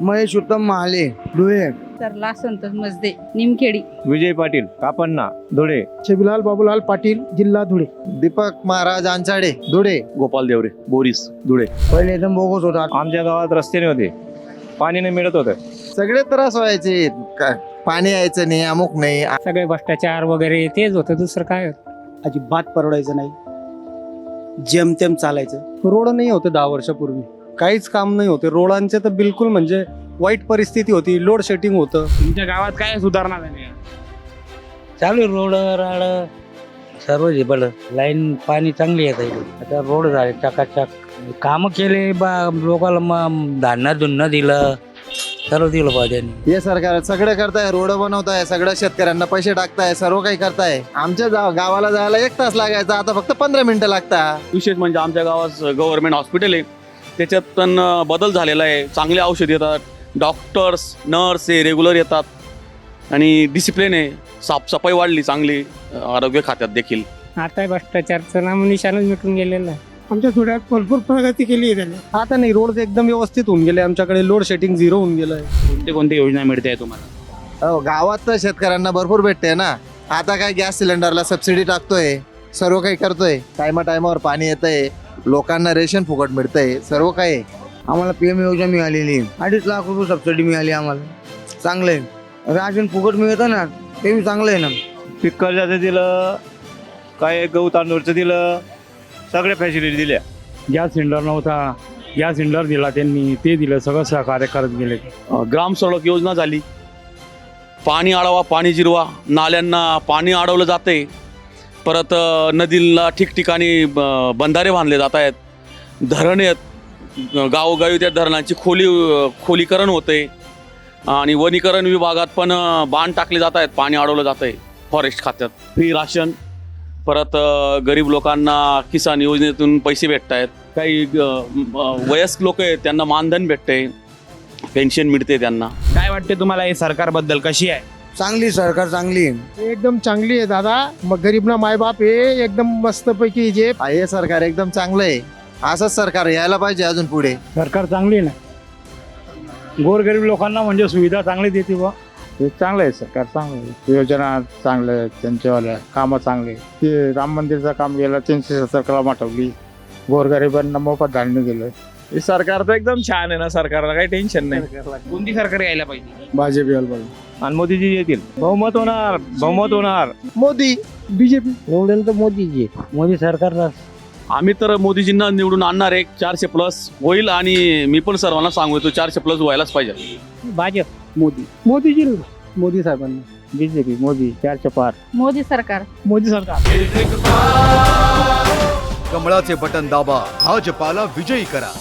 महेश उत्तम महाले धुळे. सरला संतोष मजदे निमखेडी. विजय पाटील कापन्ना धुळे. छबिलाल बाबूलाल पाटील जिल्हा धुळे. दीपक महाराज अंचाडे धुळे. गोपाल देवरे बोरीस धुळे. पहिले एकदम बोगस होता. आमच्या गावात रस्ते नव्हते. पाणी नाही मिळत होतं. सगळे त्रास व्हायचे. का- पाणी यायचं नाही अमुक नाही. सगळे भ्रष्टाचार वगैरे तेच होतं. दुसरं काय अजिबात परवडायचं नाही. जेमतेम चालायचं. रोड नाही होते दहा वर्षापूर्वी. काहीच काम नाही होते. रोडांचे तर बिलकुल म्हणजे वाईट परिस्थिती होती. लोड शेटिंग होतं. तुमच्या गावात काय सुधारणा झाली? चालू रोड राड सर्व झेपल लाईन पाणी चांगली येत आहे आता रोड झाले चकाचक. कामं केले बा लोकांना मग धान्य धुन्न दिलं सर्व दिलं पाहिजे हे सरकार सगळं करताय रोड बनवताय सगळं शेतकऱ्यांना पैसे टाकताय सर्व काही करताय. आमच्या जा- गावाला जायला एक तास लागायचा आता फक्त पंधरा मिनिटं लागतात. विशेष म्हणजे आमच्या गावात गव्हर्नमेंट हॉस्पिटल आहे. त्याच्यात पण बदल झालेला आहे. चांगले औषध येतात. डॉक्टर्स नर्स हे रेग्युलर येतात. आणि डिसिप्लिन आहे. साफसफाई वाढली चांगली आरोग्य खात्यात देखील. आता भ्रष्टाचारचं नाम निशाणच मिटून गेलेलं आहे. आमच्या थोड्यात भरपूर प्रगती केली आहे त्याने. आता नाही रोड एकदम व्यवस्थित होऊन गेले. आमच्याकडे लोड शेटिंग झिरो होऊन गेलं आहे. कोणते कोणते योजना मिळते तुम्हाला? हो गावात तर शेतकऱ्यांना भरपूर भेटते ना. आता काय गॅस सिलेंडरला सबसिडी टाकतोय. सर्व काही करतोय. टायमा टायमावर पाणी येतंय. लोकांना रेशन फुकट मिळतंय. सर्व काही आहे. आम्हाला पीएम योजना मिळालेली आहे. अडीच लाख रुपये सबसिडी मिळाली आम्हाला. चांगलं आहे. राशन फुकट मिळतं ना ते बी चांगलं आहे ना. पीक कर्जाचं दिलं काय गहू तांदूळचं दिलं सगळ्या फॅसिलिटी दिल्या. गॅस सिलेंडर नव्हता. गॅस सिलेंडर दिला त्यांनी ते दिलं सगळं सहकार्य करत गेले. ग्राम सडक योजना झाली. पाणी अडवा पाणी जिरवा. नाल्यांना पाणी अडवलं जाते परत नदीला ठिकठिकाणी बंधारे बांधले जात आहेत. धरण आहेत. गावोगावी त्या धरणांची खोली खोलीकरण होते आणि वनीकरण विभागात पण बांध टाकले जात आहेत. पाणी अडवलं जात आहे फॉरेस्ट खात्यात. Free ration? परत गरीब लोकांना किसान योजनेतून पैसे भेटत आहेत. काही वयस्क लोक आहेत त्यांना मानधन भेटते पेन्शन मिळते त्यांना. काय वाटते तुम्हाला हे सरकारबद्दल? कशी आहे? चांगली सरकार चांगली. आहे एकदम चांगली आहे दादा. मग गरीब ना मायबाप हे एकदम मस्त पैकी जे हे सरकार एकदम चांगलं आहे. असंच सरकार यायला पाहिजे अजून पुढे. सरकार चांगली ना? गोरगरीब लोकांना म्हणजे सुविधा चांगली देते बा ते चांगलं आहे सरकार चांगलं आहे. योजना चांगल्या आहेत त्यांच्यावाल्या कामं चांगले. ते राम मंदिरचं काम गेलं तीनशे सत्तर कलम आठवली गोरगरिबांना मोफत धान्य दिलं. सरकार तर एकदम छान आहे ना सरकारला काही टेन्शन नाही. कोणती सरकार यायला पाहिजे? भाजप यायला पाहिजे. आणि मोदीजी येतील. बहुमत होणार बहुमत होणार. मोदी बीजेपी. निवडून तर मोदीजी. मोदी सरकारला आम्ही तर मोदीजींना निवडून आणणार आहे चारशे प्लस होईल आणि मी पण सर्वांना सांगू तो चारशे प्लस व्हायलाच पाहिजे. भाजप. मोदी. मोदीजी. मोदी साहेबांना. बीजेपी मोदी चारशे पार. मोदी सरकार. मोदी सरकार. कमळाचे बटन दाबा भाजपाला विजयी करा.